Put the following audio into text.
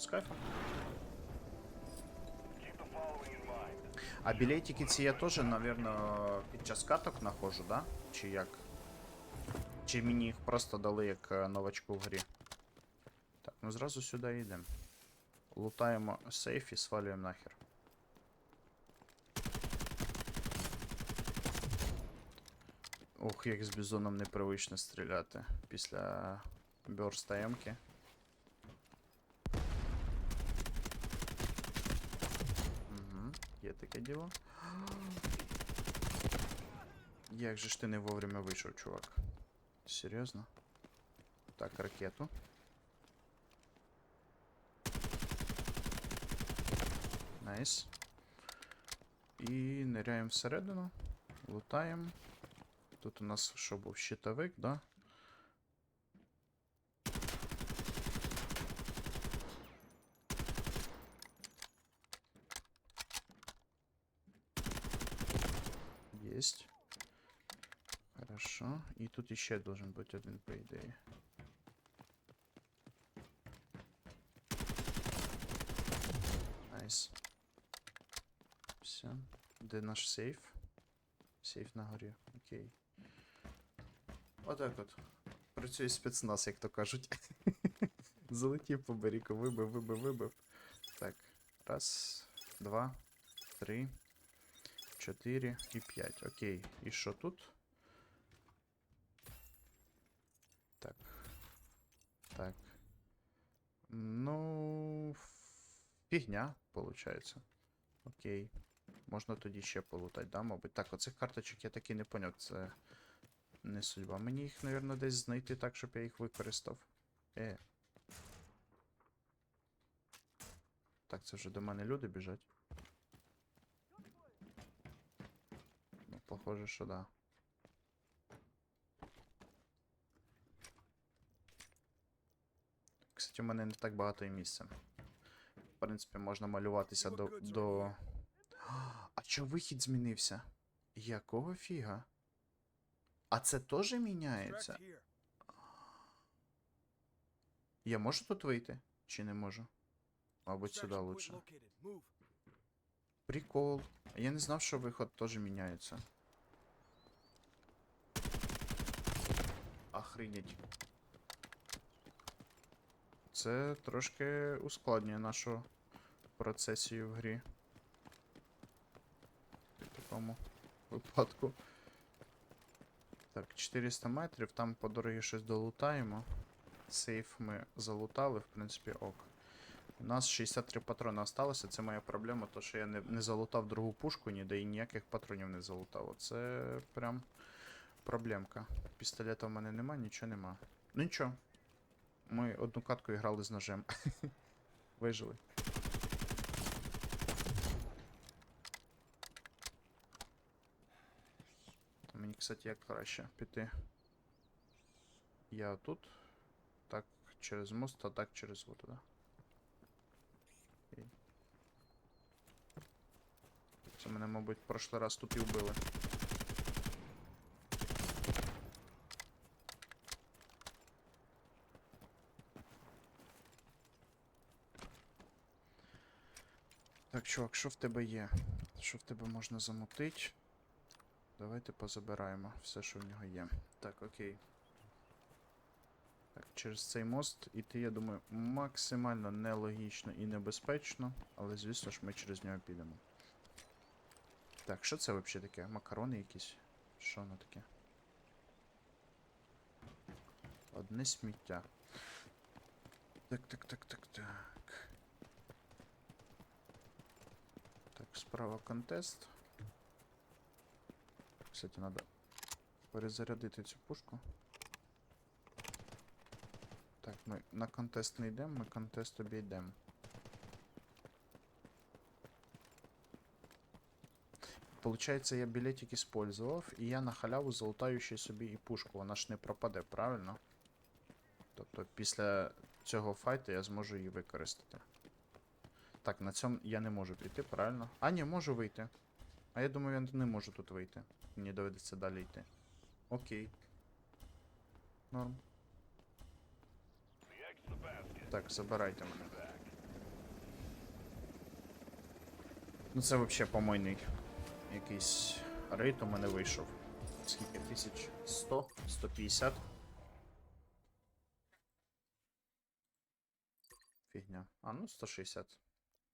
З кайфом. А білетики ці я теж, напевно, під час каток нахожу, да? Чи як? Чи мені їх просто дали як е, новачку в грі? Так, ну зразу сюди йдемо. Лутаємо сейф і свалюємо нахер. Ох, як з бізоном непривично стріляти після бёрста є таке діло. Як же ж ти не вовремя вийшов, чувак? Серйозно? Так, ракету. Найс. І ниряємо всередину. Лутаємо. Тут у нас що був щитовик, да? Есть. Хорошо. И тут еще должен быть один, по идее. Найс. Все. Де наш сейф? Сейф на горі. Окей. Отак от. Працює спецназ, як то кажуть. Залетів по баріку, вибив, вибив, вибив. Так. Раз, два, три, чотири і п'ять. Окей. І що тут? Так. Так. Ну. Фігня, виходить. Окей. Можна тоді ще полутати, да, мабуть. Так, оцих карточок я таки не поняв. Це не судьба. Мені їх, мабуть, десь знайти так, щоб я їх використав. Е. Так, це вже до мене люди біжать. Ну, похоже, що да. Кстати, у мене не так багато і місця. В принципі, можна малюватися до. до... А чо вихід змінився? Якого фіга? А це теж міняється? Я можу тут вийти? Чи не можу? Мабуть, сюди лучше. Прикол. Я не знав, що виход теж міняється. Охренеть. Це трошки ускладнює нашу процесію в грі. В такому випадку. Так, 400 метрів, там по дорогі щось долутаємо. Сейф ми залутали, в принципі, ок. У нас 63 патрони осталося, це моя проблема, то що я не, не залутав другу пушку ніде і ніяких патронів не залутав. Це прям проблемка. Пістолета в мене нема, нічого нема. Ну нічого. Ми одну катку грали з ножем. Вижили. Мені, кстати, як краще піти. Я тут. Так, через мост, а так через воду, да? Це мене, мабуть, прошлий раз тут і вбили. Так, чувак, що в тебе є? Що в тебе можна замутить? Давайте позабираємо все, що в нього є. Так, окей. Так, через цей мост іти, я думаю, максимально нелогічно і небезпечно, але звісно ж ми через нього підемо. Так, що це взагалі таке? Макарони якісь? Що воно таке? Одне сміття. Так, так, так, так, так. Так, справа контест. Кстати, надо перезарядити цю пушку. Так, ми на контест не йдемо, ми контест обійдемо. Получається, я білетик использував, і я на халяву залутаю ще собі і пушку, вона ж не пропаде, правильно? Тобто після цього файту я зможу її використати. Так, на цьому я не можу піти, правильно? А, ні, можу вийти. А я думаю, я не можу тут вийти. Мені доведеться далі йти. Окей. Норм. Так, забирайте мене. Ну це взагалі помойний. Якийсь рейд у мене вийшов. Скільки? 1100? 150? Фігня. А, ну 160.